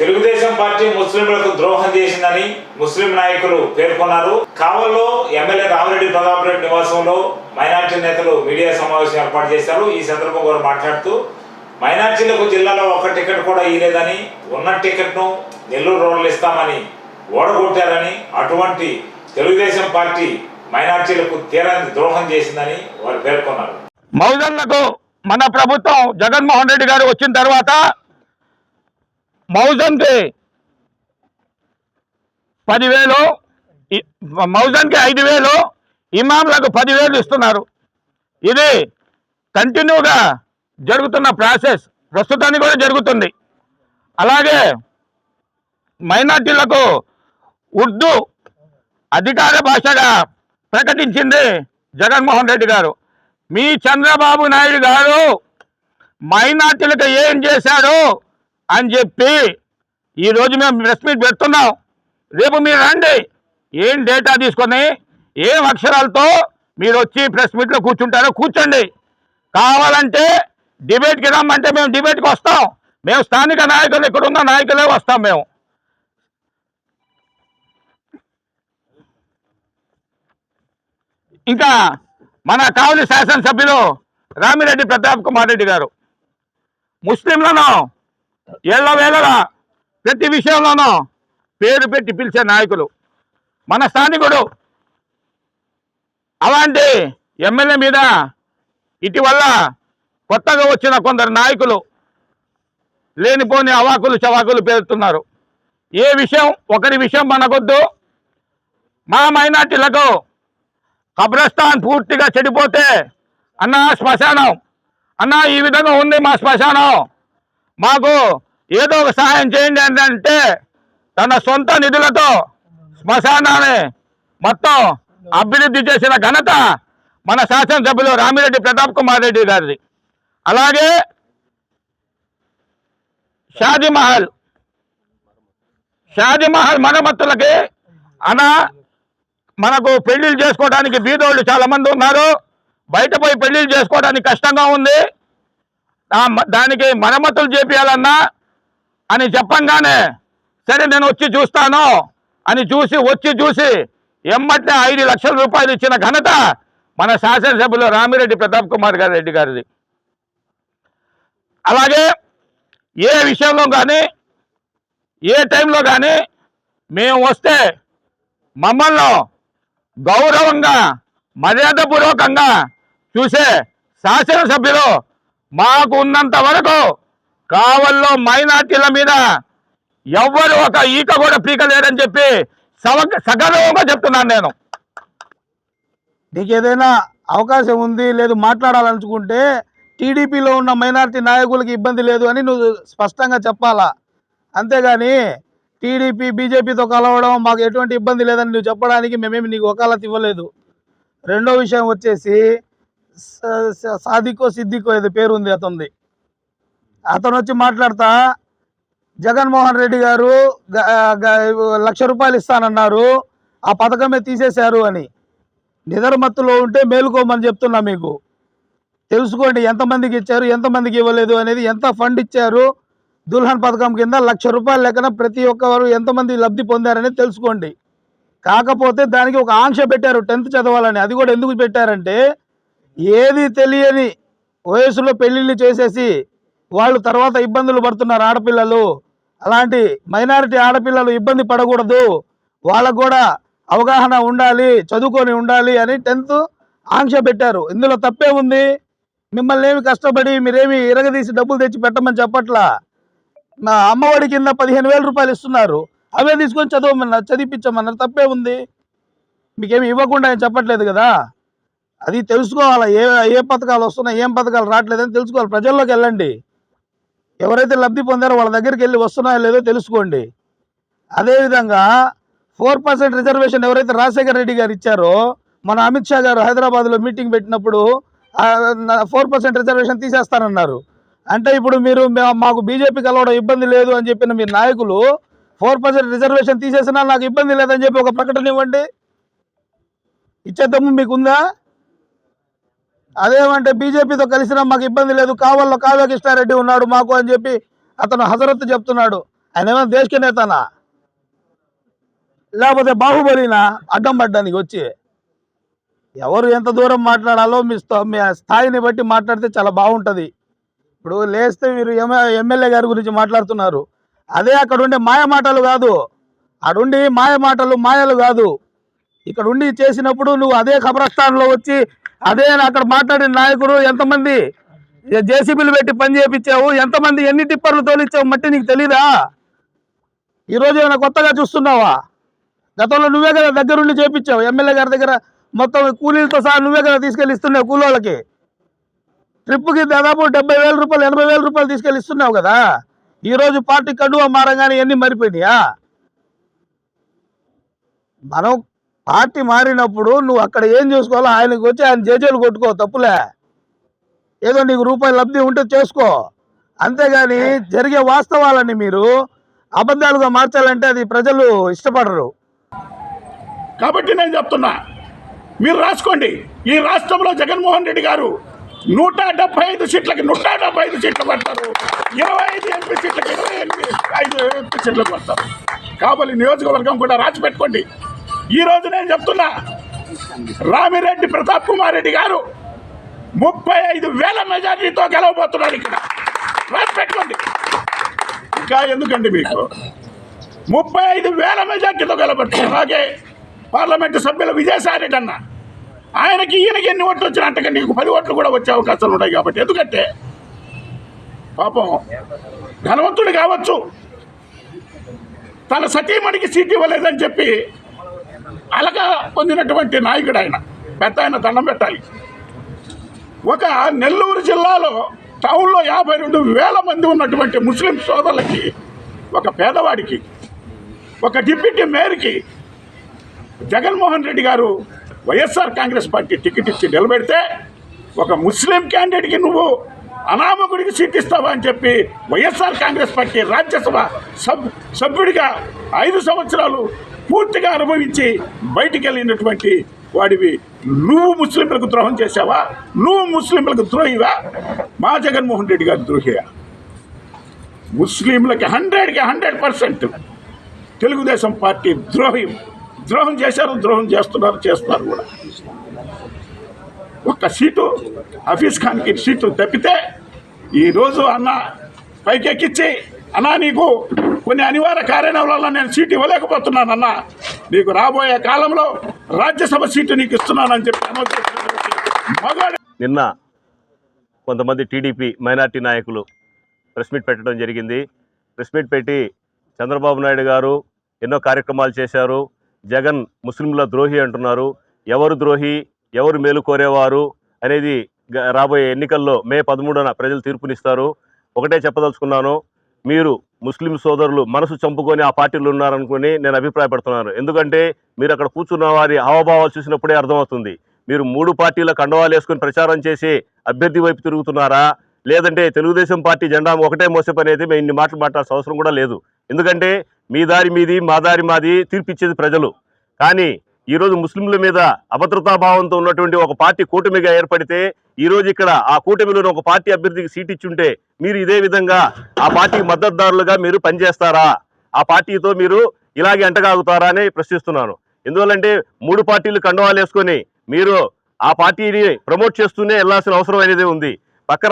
Telugu Desam party ముస్లింలకు ద్రోహం చేసిందని ముస్లిం నాయకులు పేర్కొన్నారు. కావల్లో ఎమ్మెల్యే రామిరెడ్డి ప్రతాప్ రెడ్డి నివాసంలో మైనార్టీ నేతలు మీడియా సమావేశం ఏర్పాటు చేశారు. ఈ సందర్భంగా వారు మాట్లాడుతూ మైనార్టీలకు జిల్లాలో ఒక టికెట్ కూడా ఇవ్వలేదని ఉన్న టికెట్ను నెల్లూరు రోడ్లు ఇస్తామని ఓడగొట్టారని అటువంటి తెలుగుదేశం పార్టీ మైనార్టీలకు తీరని ద్రోహం చేసిందని వారు పేర్కొన్నారు. మౌజన్లకు మన ప్రభుత్వం జగన్మోహన్ రెడ్డి గారు వచ్చిన తర్వాత మౌజన్కి పదివేలు మౌజన్కి ఐదు వేలు ఇమాంలకు పదివేలు ఇస్తున్నారు. ఇది కంటిన్యూగా జరుగుతున్న ప్రాసెస్ ప్రస్తుతానికి కూడా జరుగుతుంది. అలాగే మైనార్టీలకు ఉర్దూ అధికార భాషగా ప్రకటించింది జగన్మోహన్ రెడ్డి గారు. మీ చంద్రబాబు నాయుడు గారు మైనార్టీలకు ఏం చేశాడో అని చెప్పి ఈరోజు మేము ప్రెస్ మీట్ పెడుతున్నాం. రేపు మీరు రండి. ఏం డేటా తీసుకొని ఏం అక్షరాలతో మీరు వచ్చి ప్రెస్ మీట్లో కూర్చుంటారో కూర్చోండి. కావాలంటే డిబేట్కి రమ్మంటే మేము డిబేట్కి వస్తాం. మేము స్థానిక నాయకులు ఇక్కడ ఉన్న నాయకులే వస్తాం మేము. ఇంకా మన కావలి శాసనసభ్యులు రామిరెడ్డి ప్రతాప్ కుమార్ రెడ్డి గారు. ముస్లింలను వేళగా ప్రతి విషయంలోనూ పేరు పెట్టి పిలిచే నాయకులు మన స్థానికుడు. అలాంటి ఎమ్మెల్యే మీద ఇటీవల కొత్తగా వచ్చిన కొందరు నాయకులు లేనిపోని అవాకులు చవాకులు పేరుతున్నారు ఏ విషయం ఒకరి విషయం మనకొద్దు మా మైనార్టీలకు కబ్రస్థాన్ పూర్తిగా చెడిపోతే అన్న శ్మశానం అన్న ఈ విధంగా ఉంది మా శ్మశానం. మాకు ఏదో ఒక సహాయం చేయండి ఏంటంటే అంటే తన సొంత నిధులతో శ్మశానాన్ని మొత్తం అభివృద్ధి చేసిన ఘనత మన శాసనసభ్యులు రామిరెడ్డి ప్రతాప్ కుమార్ రెడ్డి గారిది. అలాగే షాజీమహల్ షాజీమహల్ మరమ్మతులకి అన మనకు పెళ్ళిళ్ళు చేసుకోవడానికి బీదోళ్ళు చాలా మంది ఉన్నారు. బయట పోయి పెళ్ళిళ్ళు చేసుకోవడానికి కష్టంగా ఉంది. దానికి మరమ్మతులు చేపియాలన్నా అని చెప్పంగానే సరే నేను వచ్చి చూస్తాను అని చూసి వచ్చి చూసి ఎమ్మటే ఐదు లక్షల రూపాయలు ఇచ్చిన ఘనత మన శాసనసభ్యులు రామిరెడ్డి ప్రతాప్ కుమార్ గారి రెడ్డి గారిది. అలాగే ఏ విషయంలో కానీ ఏ టైంలో కానీ మేము వస్తే మమ్మల్ని గౌరవంగా మర్యాదపూర్వకంగా చూసే శాసనసభ్యులు మాకు ఉన్నంత వరకు కావల్లో మైనార్టీల మీద ఎవ్వరు ఒక ఈక కూడా పీకలేరని చెప్పి సగర్వంగా చెప్తున్నాను నేను. నీకు ఏదైనా అవకాశం ఉంది లేదు మాట్లాడాలనుకుంటే టీడీపీలో ఉన్న మైనార్టీ నాయకులకి ఇబ్బంది లేదు అని నువ్వు స్పష్టంగా చెప్పాలా? అంతేగాని టీడీపీ బీజేపీతో కలవడం మాకు ఎటువంటి ఇబ్బంది లేదని నువ్వు చెప్పడానికి మేమేమి నీకు వకాలత్ ఇవ్వలేదు. రెండో విషయం వచ్చేసి సాదికో సిద్దికో ఏదో పేరు ఉంది అతనిది. అతను వచ్చి మాట్లాడతా జగన్మోహన్ రెడ్డి గారు లక్ష రూపాయలు ఇస్తానన్నారు ఆ పథకమే తీసేశారు అని. నిద్రమత్తులో ఉంటే మేలుకోమని చెప్తున్నా మీకు. తెలుసుకోండి ఎంతమందికి ఇచ్చారు ఎంతమందికి ఇవ్వలేదు అనేది ఎంత ఫండ్ ఇచ్చారు దుల్హన్ పథకం కింద లక్ష రూపాయల లెక్కన ప్రతి ఒక్కరు ఎంతమంది లబ్ధి పొందారనేది తెలుసుకోండి. కాకపోతే దానికి ఒక ఆంక్ష పెట్టారు టెన్త్ చదవాలని. అది కూడా ఎందుకు పెట్టారంటే ఏది తెలియని వయసులో పెళ్ళిళ్ళు చేసేసి వాళ్ళు తర్వాత ఇబ్బందులు పడుతున్నారు ఆడపిల్లలు. అలాంటి మైనారిటీ ఆడపిల్లలు ఇబ్బంది పడకూడదు. వాళ్ళకు కూడా అవగాహన ఉండాలి చదువుకొని ఉండాలి అని టెన్త్ ఆంక్ష పెట్టారు. ఇందులో తప్పే ఉంది. మిమ్మల్ని ఏమి కష్టపడి మీరేమి ఇరగదీసి డబ్బులు తెచ్చి పెట్టమని చెప్పట్లా? మా అమ్మఒడి కింద పదిహేను వేల రూపాయలు ఇస్తున్నారు. అవే తీసుకొని చదవమన్నారు చదివించమన్నారు తప్పే ఉంది. మీకేమి ఇవ్వకుండా ఏం చెప్పట్లేదు కదా? అది తెలుసుకోవాలి? ఏ ఏ పథకాలు వస్తున్నాయి? ఏం పథకాలు రావట్లేదని తెలుసుకోవాలి. ప్రజల్లోకి వెళ్ళండి. ఎవరైతే లబ్ధి పొందారో వాళ్ళ దగ్గరికి వెళ్ళి వస్తున్నాయో లేదో తెలుసుకోండి. అదేవిధంగా ఫోర్ పర్సెంట్ రిజర్వేషన్ ఎవరైతే రాజశేఖర రెడ్డి గారు ఇచ్చారో మన అమిత్ షా గారు హైదరాబాద్లో మీటింగ్ పెట్టినప్పుడు ఫోర్ పర్సెంట్ రిజర్వేషన్ తీసేస్తానన్నారు. అంటే ఇప్పుడు మీరు మా- మాకు బీజేపీ కలవడం ఇబ్బంది లేదు అని చెప్పిన మీ నాయకులు ఫోర్ పర్సెంట్ రిజర్వేషన్ తీసేసినా నాకు ఇబ్బంది లేదని చెప్పి ఒక ప్రకటన ఇవ్వండి. ఇచ్చే దమ్ము మీకుందా? అదేమంటే బీజేపీతో కలిసినా మాకు ఇబ్బంది లేదు. కావాలో కావ్య కృష్ణారెడ్డి ఉన్నాడు మాకు అని చెప్పి అతను హజరత్ చెప్తున్నాడు. ఆయన ఏమైనా దేశక నేతనా? లేకపోతే బాహుబలినా అడ్డం పడ్డానికి వచ్చి? ఎవరు ఎంత దూరం మాట్లాడాలో మీ స్థా- మీ స్థాయిని బట్టి మాట్లాడితే చాలా బాగుంటుంది. ఇప్పుడు లేస్తే మీరు ఎమ్మెల్యే గారి గురించి మాట్లాడుతున్నారు. అదే అక్కడ ఉండే మాయ మాటలు కాదు. అడుండి మాయ మాటలు మాయలు కాదు. ఇక్కడ ఉండి చేసినప్పుడు నువ్వు అదే ఖబరస్థాన్లో వచ్చి అదే అక్కడ మాట్లాడిన నాయకుడు ఎంతమంది జేసీబీలు పెట్టి పని చేయించావు ఎంతమంది ఎన్ని టిప్పర్లు తోలిచ్చావు మట్టి నీకు తెలీదా? ఈరోజు ఏమైనా కొత్తగా చూస్తున్నావా? గతంలో నువ్వే కదా దగ్గరుండి చేపించావు ఎమ్మెల్యే గారి దగ్గర మొత్తం కూలీలతో సహా నువ్వే కదా తీసుకెళ్ళి ఇస్తున్నావు కూలోళ్ళకి. ట్రిప్కి దాదాపు డెబ్బై వేల రూపాయలు ఎనభై వేల రూపాయలు తీసుకెళ్ళి ఇస్తున్నావు కదా? ఈరోజు పార్టీ కడువ మారంగానే ఎన్ని మరిపోయినాయా? మనం పార్టీ మారినప్పుడు నువ్వు అక్కడ ఏం చేసుకోవాలో ఆయనకు వచ్చి ఆయన జేజేలు కొట్టుకో తప్పులే. ఏదో నీకు రూపాయి లబ్ధి ఉంటే చేసుకో. అంతేగాని జరిగే వాస్తవాలని మీరు అబద్ధాలుగా మార్చాలంటే అది ప్రజలు ఇష్టపడరు. కాబట్టి నేను చెప్తున్నా మీరు రాసుకోండి. ఈ రాష్ట్రంలో జగన్మోహన్ రెడ్డి గారు నూట డెబ్బై ఐదు సీట్లకి నూట డెబ్బై ఐదు సీట్లు పడతారు ఇరవై ఐదు ఎంపీ సీట్లకి ఇరవై ఎనిమిది ఐదు ఎంపీ సీట్లకు పడతారు కాబోలి నియోజకవర్గం కూడా రాసి పెట్టుకోండి. ఈ రోజు నేను చెప్తున్నా. రామిరెడ్డి ప్రతాప్ కుమార్ రెడ్డి గారు ముప్పై ఐదు వేల మెజార్టీతో గెలవబోతున్నాడు ఇక్కడ. రాసి పెట్టుకోండి. ఇంకా ఎందుకండి మీకు? ముప్పై ఐదు వేల మెజార్టీతో గెలబడుతున్నారు అలాగే పార్లమెంటు సభ్యులు విజయసాయి రెడ్డి అన్న. ఆయనకి ఈయనకి ఎన్ని ఓట్లు వచ్చినట్టుగా నీకు పది ఓట్లు కూడా వచ్చే అవకాశాలు ఉన్నాయి కాబట్టి. ఎందుకంటే పాపం ధనవంతుడు కావచ్చు. తన సతీమణికి సీట్ ఇవ్వలేదని చెప్పి అలక పొందినటువంటి నాయకుడు ఆయన పెద్ద ఆయన దండం పెట్టాలి. ఒక నెల్లూరు జిల్లాలో టౌన్లో యాభై రెండు వేల మంది ఉన్నటువంటి ముస్లిం సోదరులకి ఒక పేదవాడికి ఒక డిప్యూటీ మేయర్కి జగన్మోహన్ రెడ్డి గారు వైఎస్ఆర్ కాంగ్రెస్ పార్టీ టికెట్ ఇచ్చి నిలబెడితే ఒక ముస్లిం క్యాండిడేట్కి నువ్వు అనామకుడికి సీట్ ఇస్తావా అని చెప్పి వైఎస్ఆర్ కాంగ్రెస్ పార్టీ రాజ్యసభ సబ్ సభ్యుడిగా ఐదు సంవత్సరాలు పూర్తిగా అనుభవించి బయటికి వెళ్ళినటువంటి వాడివి. నువ్వు ముస్లింలకు ద్రోహం చేశావా? నువ్వు ముస్లింలకు ద్రోహివా? మా జగన్మోహన్ రెడ్డి గారు ద్రోహియా? ముస్లింలకి హండ్రెడ్కి హండ్రెడ్ పర్సెంట్ తెలుగుదేశం పార్టీ ద్రోహి. ద్రోహం చేశారు ద్రోహం చేస్తున్నారు చేస్తున్నారు కూడా. ఒక్క సీటు హఫీజ్ ఖాన్కి సీటు తప్పితే ఈరోజు అన్న పైకెక్కిచ్చి అన్నా నీకు కొన్ని అనివార్య కారణాల వల్ల నేను సీటు ఇవ్వలేకపోతున్నాను అన్న నీకు రాబోయే కాలంలో రాజ్యసభ సీటు నీకు ఇస్తున్నానని చెప్పి నిన్న కొంతమంది టీడీపీ మైనార్టీ నాయకులు ప్రెస్ మీట్ పెట్టడం జరిగింది. ప్రెస్ మీట్ పెట్టి చంద్రబాబు నాయుడు గారు ఎన్నో కార్యక్రమాలు చేశారు. జగన్ ముస్లింల ద్రోహి అంటున్నారు. ఎవరు ద్రోహి? ఎవరు మేలు కోరేవారు? అనేది రాబోయే ఎన్నికల్లో మే పదమూడున ప్రజలు తీర్పునిస్తారు. ఒకటే చెప్పదలుచుకున్నాను. మీరు ముస్లిం సోదరులు మనసు చంపుకొని ఆ పార్టీలు ఉన్నారనుకుని నేను అభిప్రాయపడుతున్నాను. ఎందుకంటే మీరు అక్కడ కూర్చున్న వారి హావభావాలు చూసినప్పుడే అర్థమవుతుంది. మీరు మూడు పార్టీల కండవాలు వేసుకొని ప్రచారం చేసి అభ్యర్థి వైపు తిరుగుతున్నారా? లేదంటే తెలుగుదేశం పార్టీ జెండా ఒకటే మోసే పని అయితే మేము ఇన్ని మాటలు మాట్లాడాల్సిన అవసరం కూడా లేదు. ఎందుకంటే మీ దారి మీది మా దారి మాది తీర్పిచ్చేది ప్రజలు. కానీ ఈరోజు ముస్లింల మీద అభద్రతాభావంతో ఉన్నటువంటి ఒక పార్టీ కూటమిగా ఏర్పడితే ఈరోజు ఇక్కడ ఆ కూటమిలోని ఒక పార్టీ అభ్యర్థికి సీట్ ఇచ్చుంటే మీరు ఇదే విధంగా ఆ పార్టీకి మద్దతుదారులుగా మీరు పనిచేస్తారా? ఆ పార్టీతో మీరు ఇలాగే అంటగాగుతారా అని ప్రశ్నిస్తున్నాను. ఎందువల్లంటే మూడు పార్టీలు కండవాలు వేసుకొని మీరు ఆ పార్టీని ప్రమోట్ చేస్తూనే వెళ్ళాల్సిన అవసరం అనేది ఉంది. పక్క